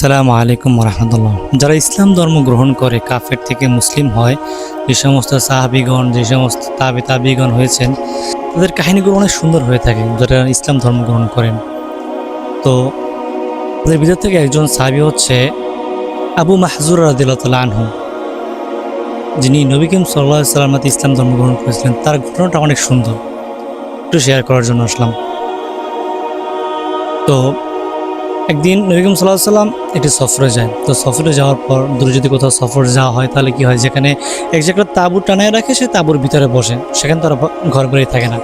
আসসালামু আলাইকুম রহমতুল্লাহ যারা ইসলাম ধর্ম গ্রহণ করে, কাফের থেকে মুসলিম হয়, যে সমস্ত সাহাবিগণ, যে সমস্ত তাবি তাবিগণ হয়েছেন, তাদের কাহিনীগুলো অনেক সুন্দর হয়ে থাকে, যারা ইসলাম ধর্ম গ্রহণ করেন। তো তাদের ভিতর থেকে একজন সাহাবি হচ্ছে আবু মাহজুর রাদিল্লাহ আনহু। যিনি নবী কিম সাল্লাহ সাল্লামাতে ইসলাম ধর্ম গ্রহণ করেছিলেন। তার ঘটনাটা অনেক সুন্দর। একটু শেয়ার করার জন্য আসলাম। তো একদিন নবীকম সাল্লাহ সাল্লাম একটি সফরে যায়। তো সফরে যাওয়ার পর দূরে যদি কোথাও সফর যাওয়া হয় তাহলে কি হয়? যেখানে এক জায়গায় তাঁবু টানায় রাখে, সে তাঁবুর ভিতরে বসে। সেখানে তারা ঘর বেরিয়ে থাকে না।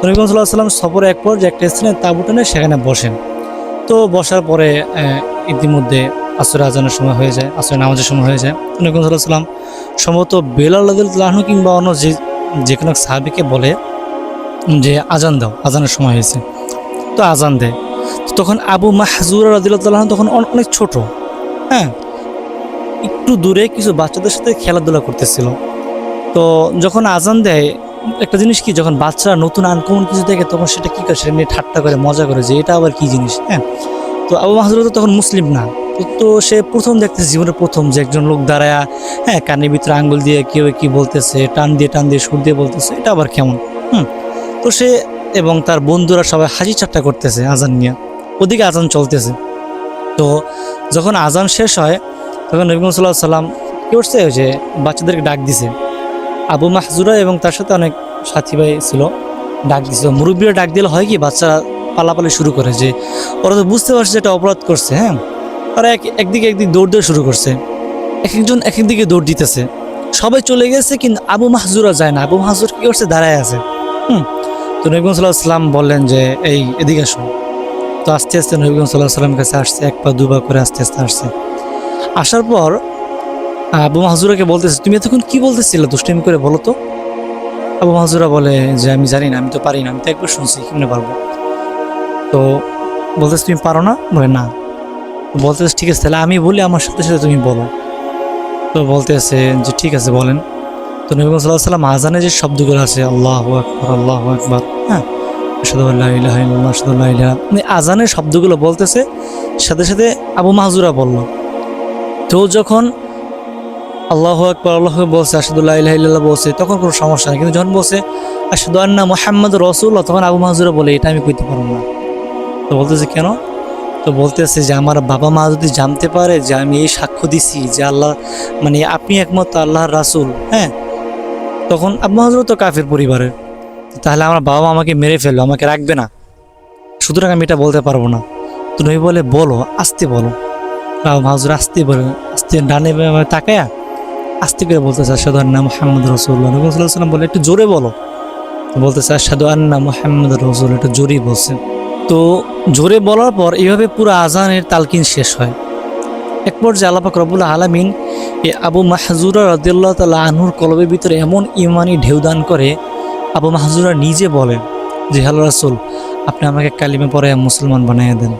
নবীকম সাল্লাহ সাল্লাম সফরে এক পর যে একটা স্থানে তাঁবু টানে সেখানে বসেন। তো বসার পরে ইতিমধ্যে আসরে আজানের সময় হয়ে যায় আসরে নামাজের সময় হয়ে যায়। নবীকম সাল্লাহ সাল্লাম সম্ভবত বেলাল লাহনু কিংবা অন্য যে যে কোনো সাহাবিকে বলে যে, আজান দাও, আজানের সময় হয়েছে। তো আজান দেয়। তখন আবু মাহজুর রাদিল্লাহ তখন অনেক ছোট। হ্যাঁ একটু দূরে কিছু বাচ্চাদের সাথে খেলাধুলা করতেছিল। তো যখন আজান দেয়, একটা জিনিস কি, যখন বাচ্চারা নতুন আনকমন কিছু দেখে, তখন সেটা কী করে? সেটা নিয়ে ঠাট্টা করে, মজা করে যে এটা আবার কি জিনিস হ্যাঁ? তো আবু মাহজুর তো তখন মুসলিম না। তো সে প্রথম দেখতেছে, জীবনের প্রথম যে একজন লোক দাঁড়ায় হ্যাঁ কানের ভিতরে আঙ্গুল দিয়ে কেউ কি বলতেছে, টান দিয়ে টান দিয়ে, সুর দিয়ে বলতেছে, এটা আবার কেমন? হুম, তো সে এবং তার বন্ধুরা সবাই হাসি ঠাট্টা করতেছে আজান নিয়ে। ওদিকে আজান চলতেছে। তো যখন আজান শেষ হয়, তখন নবী সাল্লাহ সাল্লাম কী করছে? যে বাচ্চাদেরকে ডাক দিছে। আবু মাহজুরা এবং তার সাথে অনেক সাথী ভাই ছিল, ডাক দিছিল মুরব্বীরা ডাক দিলে হয় কি, বাচ্চারা পালাপালি শুরু করে যে, ওরা তো বুঝতে পারছে যে এটা অপরাধ করছে হ্যাঁ? ওরা এক, একদিকে একদিক দৌড় দিয়ে শুরু করছে। এক একজন এক একদিকে দৌড় দিতেছে। সবাই চলে গেছে, কিন্তু আবু মাহজুরা যায় না। আবু মাহজুর কি করছে? দাঁড়ায় আছে। হুম তো নবী সাল্লাহ সাল্লাম বললেন যে, এই, এদিকে আসুন তো আস্তে আস্তে নবীগঞ্জ সাল্লাহ সাল্লামের কাছে আসছে, এক পা দুবার করে আস্তে আস্তে আসছে। আসার পর, আবু মাহজুরাকে বলতেছে, তুমি এতক্ষণ কি বলতেছিলে দুষ্টামি করে বলো তো? আবু মাহজুরা বলে, যে আমি জানি না, আমি তো পারি না, আমি তো একবার শুনছি কেমনে পারব? তো বলতেছে, তুমি পারো না? বলে, না। বলতেছে, ঠিক আছে, তাহলে আমি বলি, আমার সাথে সাথে তুমি বলো। তো বলতেছে যে, ঠিক আছে, বলেন। তো নবীগঞ্জ সাল্লাহ সাল্লাম আজানে যে শব্দগুলো আছে, আল্লাহ আকবর আল্লাহ আকবর হ্যাঁ? মানে আজানের শব্দগুলো বলতেছে, সাথে সাথে আবু মাহজুরা বলল, তো যখন আল্লাহ আকবর, আল্লাহ বলছে আসাদুল্লাহ ইলাহা বলছে, তখন কোনো সমস্যা নেই। কিন্তু যখন বলছে আসাদু আন্না মোহাম্মদ রসুল্লাহ তখন আবু মাহজুরা বলে, এটা আমি কইতে পারব না। তো বলতেছে, কেন? তো বলতেছে যে, আমার বাবা মা যদি জানতে পারে যে আমি এই সাক্ষ্য দিছি যে আল্লাহ মানে আপনি একমাত্র আল্লাহর রাসূল হ্যাঁ? তখন আবু মাহজুরা তো কাফের পরিবারের। তাহলে আমার বাবা আমাকে মেরে ফেলল, আমাকে রাখবে না। সুতরাং আমি এটা বলতে পারব না। তো নবী বলে, বলো, আস্তে বলো। বাবা মাহুজুর আস্তে বলে, আস্তে ডানে তাকায়া আস্তে করে বলতেছে আসাদু আন্না মোহাম্মদ রসুল্লাহ নবী সাল্লাম বলে, একটু জোরে বলো। তো বলতেছে আসাদু আন্না মোহাম্মদ রসুল একটু জোরেই বলছে। তো জোরে বলার পর এইভাবে পুরো আজানের তালকিন শেষ হয়। এক পর্যায়ে আল্লাপাক রবুল্লা আলামিন এ আবু মাহজুরা রদিল্লাহ তাল্লাহ আনহুর কলবের ভিতরে এমন ইমানি ঢেউদান করে, আবু মাহজুরা নিজে বলেন যে হ্যালো রাসুল, আপনি আমাকে কালিমে পরে মুসলমান বানিয়ে দেন।